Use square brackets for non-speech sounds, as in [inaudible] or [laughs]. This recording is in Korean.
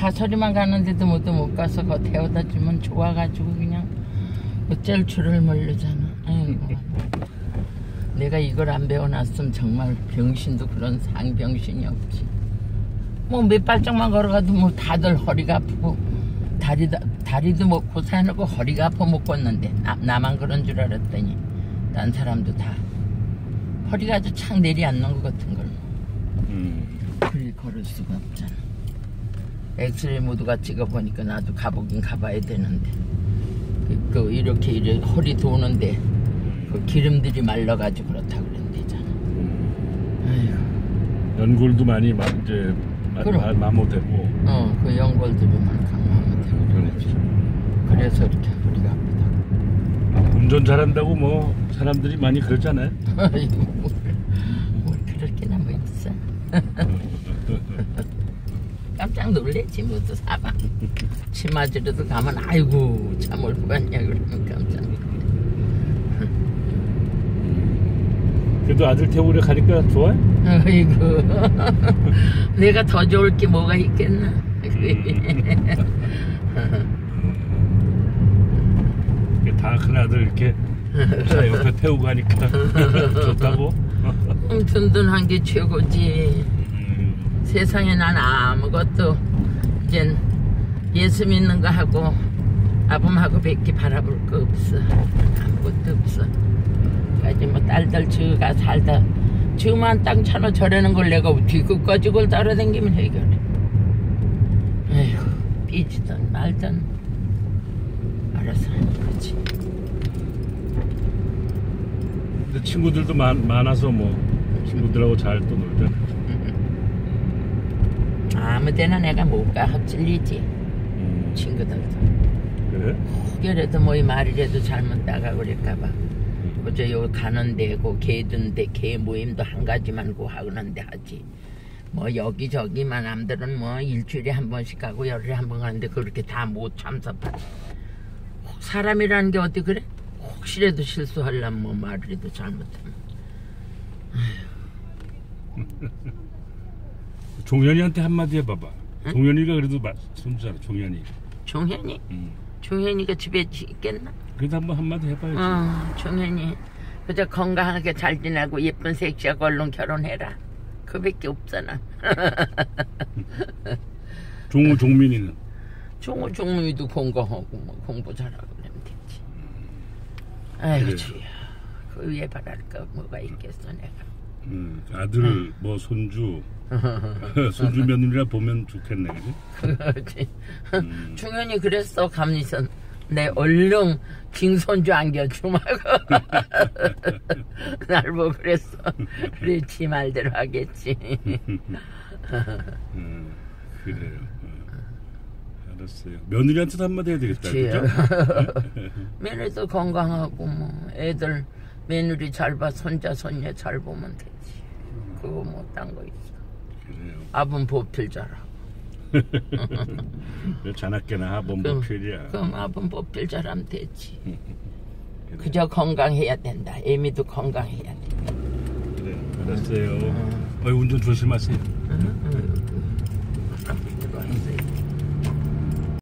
파소리만 가는데도 뭐도 못 가서 거 태워다 주면 좋아가지고 그냥 어쩔 줄을 모르잖아. 아이고. 내가 이걸 안 배워놨으면 정말 병신도 그런 상병신이 없지. 뭐 몇 발짝만 걸어가도 뭐 다들 허리가 아프고 다리도, 다리도 뭐 고사해놓고 허리가 아파 못 걷는데 나, 나만 그런 줄 알았더니 딴 사람도 다 허리가 아주 착 내리앉는 것 같은 걸 음. 그리 걸을 수가 없잖아. 엑스레이 모두가 찍어보니까 나도 가보긴 가봐야 되는데 그, 그 이렇게 이래 허리 도는데 그 기름들이 말라가지고 그렇다 그랬대잖아. 아이고, 연골도 많이 마, 이제 마. 마, 마모되고 어, 그 연골들만 강화하면 되고 그러지. 그래서 이렇게 허리가 아프다고. 운전 잘한다고 뭐 사람들이 많이 그러잖아요. [laughs] 아이고, 뭘, 뭘 그렇게나 뭐 있어. 깜짝 놀랬지 뭐또 사방 치마지로도 가면 아이고 참올 뻔했냐 그러면 깜짝. 그래도 아들 태우려 가니까 좋아요? 아이고 [laughs] 내가 더 좋을 게 뭐가 있겠나 다 큰아들 이렇게 차 옆에 태우고 가니까 [laughs] 좋다고? 음, 든든한 게 최고지 음, 세상에 난 아무것도 이젠 예수 믿는 거 하고 아범하고 뵙기 바라볼 거 없어. 아무것도 없어. 까지 뭐 딸들 저가 살다 저만 땅 차로 저라는 걸 내가 어떻게 끝까지 그걸 따라다니면 해결해. 에휴 삐지든 말든 알아서 하는 거지. 근데 친구들도 많, 많아서 뭐 친구들하고 잘 또 놀잖아. 아무 데나 내가 못가 헛질리지. 음, 친구들도. 그래? 혹여라도 뭐이 말이라도 잘못 나가고 그럴까봐. 어제 요 가는데 그 개든 데 개 모임도 한 가지만 고 하는 데 하지. 뭐 여기저기 만 남들은 뭐 일주일에 한 번씩 가고 열흘에 한 번 가는데 그렇게 다 못 참석하지 사람이라는 게 어디 그래? 혹시라도 실수하려면 뭐 말이라도 잘못하면 [laughs] 종현이한테 한마디 해봐봐. 종현이가 그래도 마, 손주잖아, 종현이. 종현이? 음. 종현이가 집에 있겠나? 그래도 한번 한마디 해봐야지. 어, 종현이 그저 건강하게 잘 지내고 예쁜 섹시하고 얼른 결혼해라. 그밖에 없잖아. [laughs] 종우, 종민이는. 종우 종민이도 건강하고 뭐 공부 잘하고 그러면 되지. 아이고 그래요. 주야. 그 위에 바랄 거 뭐가 있겠어 내가. 음, 아들, 뭐, 손주. [laughs] 손주 며느리라 보면 좋겠네, 그지? 음. 중현이 그랬어 감리선. 내 얼른 징손주 안겨주마고 [laughs] 날 보고 그랬어. 그렇지 말대로 하겠지. 음, 그래요. 어. 알았어요. 며느리한테도 한마디 해야 되겠다. 그죠? [laughs] 며느리도 건강하고 뭐 애들 며느리 잘 봐 손자 손녀 잘 보면 되지. 그거 뭐딴거 있어. 그래요. 아분 보필 잘하고. [laughs] 자나깨나 그럼- 보필이야. 그럼 아분 보필 잘하면 되지. [laughs] 그래. 그저 건강해야 된다. 애미도 건강해야 돼. 그래. 알았어요. 어이, 운전 조심하세요. 응, 응.